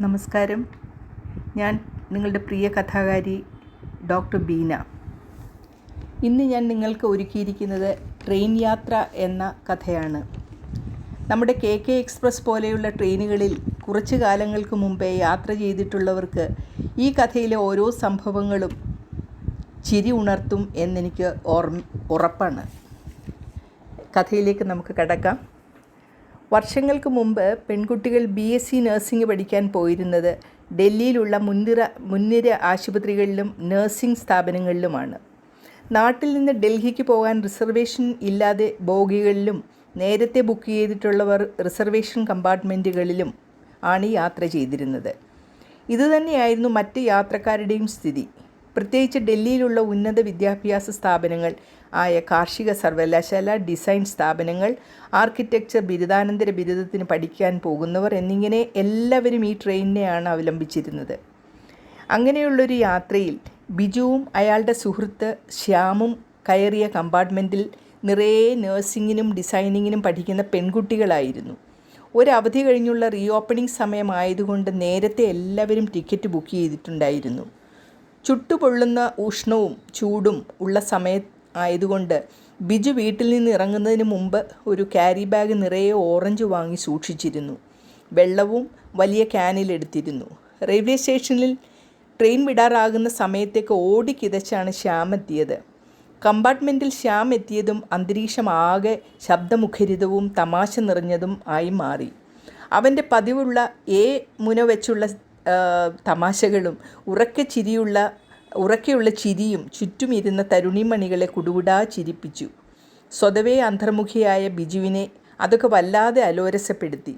നമസ്കാരം. ഞാൻ നിങ്ങളുടെ പ്രിയ കഥാകാരി ഡോക്ടർ ബീന. ഇന്ന് ഞാൻ നിങ്ങൾക്ക് ഒരുക്കിയിരിക്കുന്നത് ട്രെയിൻ യാത്ര എന്ന കഥയാണ്. നമ്മുടെ കെ കെ എക്സ്പ്രസ് പോലെയുള്ള ട്രെയിനുകളിൽ കുറച്ചു കാലങ്ങൾക്ക് മുമ്പേ യാത്ര ചെയ്തിട്ടുള്ളവർക്ക് ഈ കഥയിലെ ഓരോ സംഭവങ്ങളും ചിരി ഉണർത്തും എന്നെനിക്ക് ഓർമ്മ ഉറപ്പാണ്. കഥയിലേക്ക് നമുക്ക് കടക്കാം. വർഷങ്ങൾക്ക് മുമ്പ് പെൺകുട്ടികൾ ബി എസ് സി നഴ്സിംഗ് പഠിക്കാൻ പോയിരുന്നത് ഡൽഹിയിലുള്ള മുൻനിര മുൻനിര ആശുപത്രികളിലും നഴ്സിംഗ് സ്ഥാപനങ്ങളിലുമാണ്. നാട്ടിൽ നിന്ന് ഡൽഹിക്ക് പോകാൻ റിസർവേഷൻ ഇല്ലാതെ ബോഗികളിലും നേരത്തെ ബുക്ക് ചെയ്തിട്ടുള്ളവർ റിസർവേഷൻ കമ്പാർട്ട്മെന്റുകളിലും ആണ് യാത്ര ചെയ്തിരുന്നത്. ഇതുതന്നെയായിരുന്നു മറ്റ് യാത്രക്കാരുടെയും സ്ഥിതി. പ്രത്യേകിച്ച് ഡൽഹിയിലുള്ള ഉന്നത വിദ്യാഭ്യാസ സ്ഥാപനങ്ങൾ ആയ കാർഷിക സർവകലാശാല ഡിസൈൻ സ്ഥാപനങ്ങൾ ആർക്കിടെക്ചർ ബിരുദാനന്തര ബിരുദത്തിന് പഠിക്കാൻ പോകുന്നവർ എന്നിങ്ങനെ എല്ലാവരും ഈ ട്രെയിനിനെയാണ് അവലംബിച്ചിരുന്നത്. അങ്ങനെയുള്ളൊരു യാത്രയിൽ ബിജുവും അയാളുടെ സുഹൃത്ത് ശ്യാമും കയറിയ കമ്പാർട്ട്മെന്റിൽ നിറയെ നഴ്സിങ്ങിനും ഡിസൈനിങ്ങിനും പഠിക്കുന്ന പെൺകുട്ടികളായിരുന്നു. ഒരവധി കഴിഞ്ഞുള്ള റീ ഓപ്പണിംഗ് സമയമായതുകൊണ്ട് നേരത്തെ എല്ലാവരും ടിക്കറ്റ് ബുക്ക് ചെയ്തിട്ടുണ്ടായിരുന്നു. ചുട്ടുപൊള്ളുന്ന ഉഷ്ണവും ചൂടും ഉള്ള സമയ ആയതുകൊണ്ട് ബിജു വീട്ടിൽ നിന്ന് ഇറങ്ങുന്നതിന് മുമ്പ് ഒരു ക്യാരി ബാഗ് നിറയെ ഓറഞ്ച് വാങ്ങി സൂക്ഷിച്ചിരുന്നു. വെള്ളവും വലിയ ക്യാനിലെടുത്തിരുന്നു റെയിൽവേ സ്റ്റേഷനിൽ ട്രെയിൻ വിടാറാകുന്ന സമയത്തേക്ക് ഓടിക്കിതച്ചാണ് ശ്യാം എത്തിയത്. കമ്പാർട്ട്മെന്റിൽ ശ്യാം എത്തിയതും അന്തരീക്ഷം ആകെ ശബ്ദമുഖരിതവും തമാശ നിറഞ്ഞതും ആയി മാറി. അവന്റെ പതിവുള്ള ഏ മുന വെച്ചുള്ള തമാശകളും ഉറക്കെ ചിരിയുള്ള ഉറക്കെയുള്ള ചിരിയും ചുറ്റുമിരുന്ന തരുണിമണികളെ കുടുകുടാ ചിരിപ്പിച്ചു. സ്വതവേ അന്തർമുഖിയായ ബിജുവിനെ അതൊക്കെ വല്ലാതെ അലോരസപ്പെടുത്തി.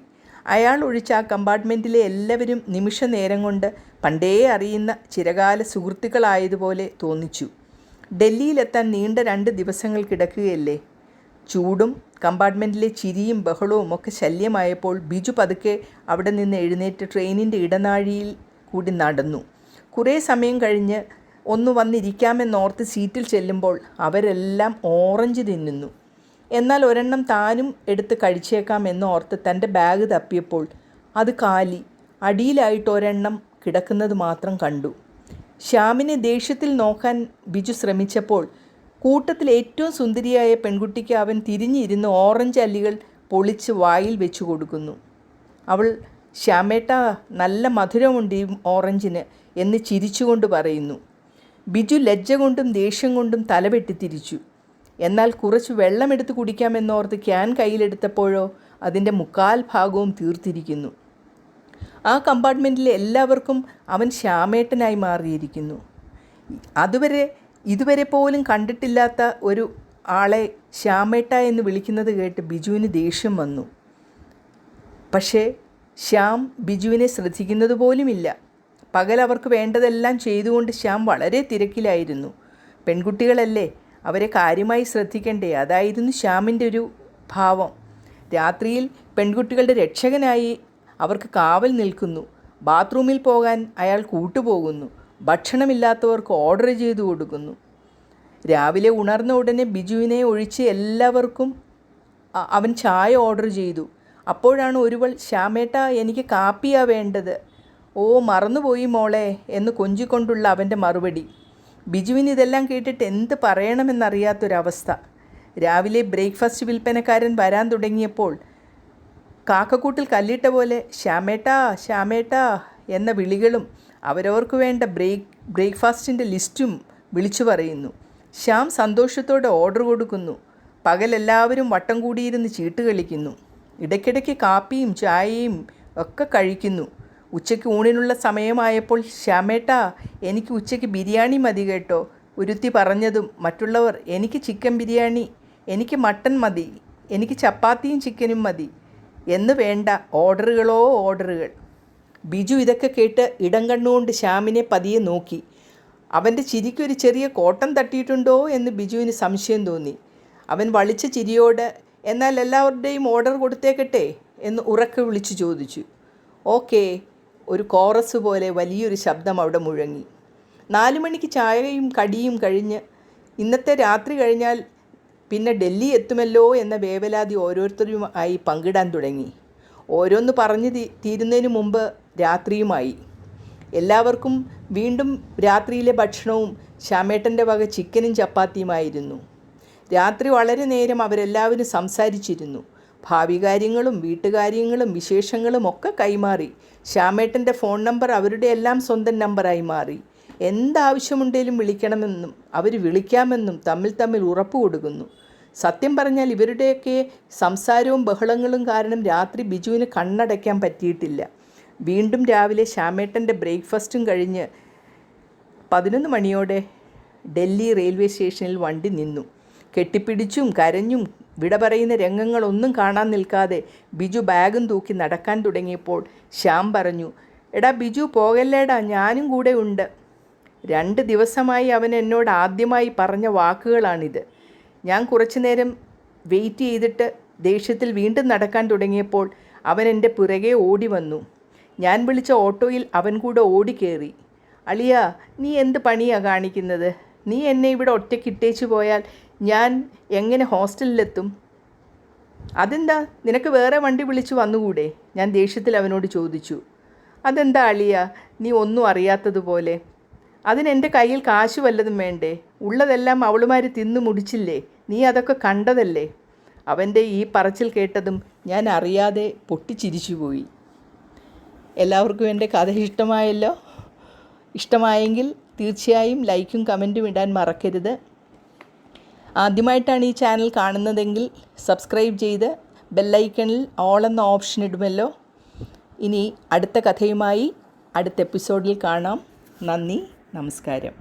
അയാൾ ഒഴിച്ച ആ കമ്പാർട്ട്മെന്റിലെ എല്ലാവരും നിമിഷ നേരം കൊണ്ട് പണ്ടേ അറിയുന്ന ചിരകാല സുഹൃത്തുക്കളായതുപോലെ തോന്നിച്ചു. ഡൽഹിയിലെത്താൻ നീണ്ട രണ്ട് ദിവസങ്ങൾ കിടക്കുകയല്ലേ? ചൂടും കമ്പാർട്ട്മെന്റിലെ ചിരിയും ബഹളവും ഒക്കെ ശല്യമായപ്പോൾ ബിജു പതുക്കെ അവിടെ നിന്ന് എഴുന്നേറ്റ് ട്രെയിനിന്റെ ഇടനാഴിയിൽ കൂടി നടന്നു. കുറേ സമയം കഴിഞ്ഞ് ഒന്ന് വന്നിരിക്കാമെന്നോർത്ത് സീറ്റിൽ ചെല്ലുമ്പോൾ അവരെല്ലാം ഓറഞ്ച് തിന്നുന്നു. എന്നാൽ ഒരെണ്ണം താനും എടുത്ത് കഴിച്ചേക്കാം എന്നോർത്ത് തന്റെ ബാഗ് തപ്പിയപ്പോൾ അത് കാലി. അടിയിലായിട്ട് ഒരെണ്ണം കിടക്കുന്നത് മാത്രം കണ്ടു. ശ്യാമിനെ ദേഷ്യത്തിൽ നോക്കാൻ ബിജു ശ്രമിച്ചപ്പോൾ കൂട്ടത്തിൽ ഏറ്റവും സുന്ദരിയായ പെൺകുട്ടിക്ക് അവൻ തിരിഞ്ഞിരുന്ന് ഓറഞ്ച് അല്ലികൾ പൊളിച്ച് വായിൽ വെച്ചു കൊടുക്കുന്നു. അവൾ ശ്യാമേട്ട നല്ല മധുരമുണ്ട് ഈ ഓറഞ്ചിന് എന്ന് ചിരിച്ചുകൊണ്ട് പറയുന്നു. ബിജു ലജ്ജ കൊണ്ടും ദേഷ്യം കൊണ്ടും തലവെട്ടി തിരിച്ചു. എന്നാൽ കുറച്ച് വെള്ളമെടുത്ത് കുടിക്കാമെന്നോർത്ത് ക്യാൻ കയ്യിലെടുത്തപ്പോഴോ അതിന്റെ മുക്കാൽ ഭാഗവും തീർത്തിരിക്കുന്നു. ആ കമ്പാർട്ട്മെന്റിലെ എല്ലാവർക്കും അവൻ ശ്യാമേട്ടനായി മാറിയിരിക്കുന്നു. അതുവരെ ഇതുവരെ പോലും കണ്ടിട്ടില്ലാത്ത ഒരു ആളെ ശ്യാമേട്ട എന്ന് വിളിക്കുന്നത് കേട്ട് ബിജുവിന് ദേഷ്യം വന്നു. പക്ഷേ ശ്യാം ബിജുവിനെ ശ്രദ്ധിക്കുന്നത് പോലുമില്ല. പകൽ അവർക്ക് വേണ്ടതെല്ലാം ചെയ്തുകൊണ്ട് ശ്യാം വളരെ തിരക്കിലായിരുന്നു. പെൺകുട്ടികളല്ലേ അവരെ കാര്യമായി ശ്രദ്ധിക്കണ്ടേ? അതായിരുന്നു ശ്യാമിന്റെ ഒരു ഭാവം. രാത്രിയിൽ പെൺകുട്ടികളുടെ രക്ഷകനായി അവർക്ക് കാവൽ നിൽക്കുന്നു. ബാത്റൂമിൽ പോകാൻ അയാൾ കൂട്ടുപോകുന്നു. ഭക്ഷണമില്ലാത്തവർക്ക് ഓർഡർ ചെയ്തു കൊടുക്കുന്നു. രാവിലെ ഉണർന്ന ഉടനെ ബിജുവിനെ ഒഴിച്ച് എല്ലാവർക്കും അവൻ ചായ ഓർഡർ ചെയ്തു. അപ്പോഴാണ് ഒരുവൾ ശ്യാമേട്ട എനിക്ക് കാപ്പിയാ വേണ്ടത്. ഓ മറന്നുപോയി മോളെ എന്ന് കൊഞ്ചിക്കൊണ്ടുള്ള അവന്റെ മറുപടി. ബിജുവിന് ഇതെല്ലാം കേട്ടിട്ട് എന്ത് പറയണമെന്നറിയാത്തൊരവസ്ഥ. രാവിലെ ബ്രേക്ക്ഫാസ്റ്റ് വിൽപ്പനക്കാരൻ വരാൻ തുടങ്ങിയപ്പോൾ കാക്കക്കൂട്ടിൽ കല്ലിട്ട പോലെ ശ്യാമേട്ടാ ശ്യാമേട്ടാ എന്ന വിളികളും അവരവർക്ക് വേണ്ട ബ്രേക്ക് ബ്രേക്ക്ഫാസ്റ്റിന്റെ ലിസ്റ്റും വിളിച്ചു പറയുന്നു. ശ്യാം സന്തോഷത്തോടെ ഓർഡർ കൊടുക്കുന്നു. പകലെല്ലാവരും വട്ടം കൂടിയിരുന്ന് ചീട്ട് കളിക്കുന്നു. ഇടയ്ക്കിടയ്ക്ക് കാപ്പിയും ചായയും ഒക്കെ കഴിക്കുന്നു. ഉച്ചയ്ക്ക് ഊണിനുള്ള സമയമായപ്പോൾ ശ്യാമേട്ടാ എനിക്ക് ഉച്ചയ്ക്ക് ബിരിയാണി മതി കേട്ടോ. ഉരുത്തി പറഞ്ഞതും മറ്റുള്ളവർ എനിക്ക് ചിക്കൻ ബിരിയാണി എനിക്ക് മട്ടൻ മതി എനിക്ക് ചപ്പാത്തിയും ചിക്കനും മതി. എന്ന് വേണ്ട ഓർഡറുകളോ ഓർഡറുകൾ. ബിജു ഇതൊക്കെ കേട്ട് ഇടം കണ്ണുകൊണ്ട് ശ്യാമിനെ പതിയെ നോക്കി. അവന്റെ ചിരിക്കൊരു ചെറിയ കോട്ടം തട്ടിയിട്ടുണ്ടോ എന്ന് ബിജുവിന് സംശയം തോന്നി. അവൻ വളിച്ച ചിരിയോട് എന്നാൽ എല്ലാവരുടെയും ഓർഡർ കൊടുത്തേക്കട്ടെ? എന്ന് ഉറക്കെ വിളിച്ചു ചോദിച്ചു. ഓക്കേ ഒരു കോറസ് പോലെ വലിയൊരു ശബ്ദം അവിടെ മുഴങ്ങി. നാലു മണിക്ക് ചായയും കടിയും കഴിഞ്ഞ് ഇന്നത്തെ രാത്രി കഴിഞ്ഞാൽ പിന്നെ ഡൽഹി എത്തുമല്ലോ എന്ന വേവലാതി ഓരോരുത്തരുമായി പങ്കിടാൻ തുടങ്ങി. ഓരോന്ന് പറഞ്ഞ് തീരുന്നതിന് മുമ്പ് രാത്രിയുമായി. എല്ലാവർക്കും വീണ്ടും രാത്രിയിലെ ഭക്ഷണവും ശ്യാമേട്ടന്റെ വക ചിക്കനും ചപ്പാത്തിയുമായിരുന്നു. രാത്രി വളരെ നേരം അവരെല്ലാവരും സംസാരിച്ചിരുന്നു. ഭാവി കാര്യങ്ങളും വീട്ടുകാര്യങ്ങളും വിശേഷങ്ങളും ഒക്കെ കൈമാറി. ശ്യാമേട്ടന്റെ ഫോൺ നമ്പർ അവരുടെ എല്ലാം സ്വന്തം നമ്പറായി മാറി. എന്താവശ്യമുണ്ടെങ്കിലും വിളിക്കണമെന്നും അവർ വിളിക്കാമെന്നും തമ്മിൽ തമ്മിൽ ഉറപ്പ് കൊടുക്കുന്നു. സത്യം പറഞ്ഞാൽ ഇവരുടെയൊക്കെ സംസാരവും ബഹളങ്ങളും കാരണം രാത്രി ബിജുവിന് കണ്ണടയ്ക്കാൻ പറ്റിയിട്ടില്ല. വീണ്ടും രാവിലെ ശ്യാമേട്ടന്റെ ബ്രേക്ക്ഫാസ്റ്റും കഴിഞ്ഞ് പതിനൊന്ന് മണിയോടെ ഡൽഹി റെയിൽവേ സ്റ്റേഷനിൽ വണ്ടി നിന്നു. കെട്ടിപ്പിടിച്ചും കരഞ്ഞും വിട പറയുന്ന രംഗങ്ങളൊന്നും കാണാൻ നിൽക്കാതെ ബിജു ബാഗും തൂക്കി നടക്കാൻ തുടങ്ങിയപ്പോൾ ശ്യാം പറഞ്ഞു എടാ ബിജു പോകല്ലേടാ ഞാനും കൂടെ ഉണ്ട് രണ്ട് ദിവസമായി അവൻ എന്നോട് ആദ്യമായി പറഞ്ഞ വാക്കുകളാണിത്. ഞാൻ കുറച്ചു നേരം വെയിറ്റ് ചെയ്തിട്ട് ദേഷ്യത്തിൽ വീണ്ടും നടക്കാൻ തുടങ്ങിയപ്പോൾ അവൻ എന്റെ പുറകെ ഓടി വന്നു. ഞാൻ വിളിച്ച ഓട്ടോയിൽ അവൻ കൂടെ ഓടിക്കേറി അളിയ നീ എന്ത് പണിയാ കാണിക്കുന്നത്? നീ എന്നെ ഇവിടെ ഒറ്റയ്ക്ക് ഇട്ടേച്ചു പോയാൽ ഞാൻ എങ്ങനെ ഹോസ്റ്റലിലെത്തും? അതെന്താ? നിനക്ക് വേറെ വണ്ടി വിളിച്ചു വന്നുകൂടെ? ഞാൻ ദേഷ്യത്തിൽ അവനോട് ചോദിച്ചു. അതെന്താ അളിയ? നീ ഒന്നും അറിയാത്തതുപോലെ അതിനെന്റെ കയ്യിൽ കാശ് വല്ലതും വേണ്ടേ? ഉള്ളതെല്ലാം അവളുമാർ തിന്നു മുടിച്ചില്ലേ? നീ അതൊക്കെ കണ്ടതല്ലേ? അവന്റെ ഈ പറച്ചിൽ കേട്ടതും ഞാൻ അറിയാതെ പൊട്ടിച്ചിരിച്ചുപോയി എല്ലാവർക്കും എന്റെ കഥ ഇഷ്ടമായല്ലോ? ഇഷ്ടമായെങ്കിൽ തീർച്ചയായും ലൈക്കും കമന്റും ഇടാൻ മറക്കരുത്. ആദ്യമായിട്ടാണ് ഈ ചാനൽ കാണുന്നതെങ്കിൽ സബ്സ്ക്രൈബ് ചെയ്ത് ബെല്ലൈക്കണിൽ ഓൾ എന്ന ഓപ്ഷൻ ഇടുമല്ലോ. ഇനി അടുത്ത കഥയുമായി അടുത്ത എപ്പിസോഡിൽ കാണാം. നന്ദി നമസ്കാരം.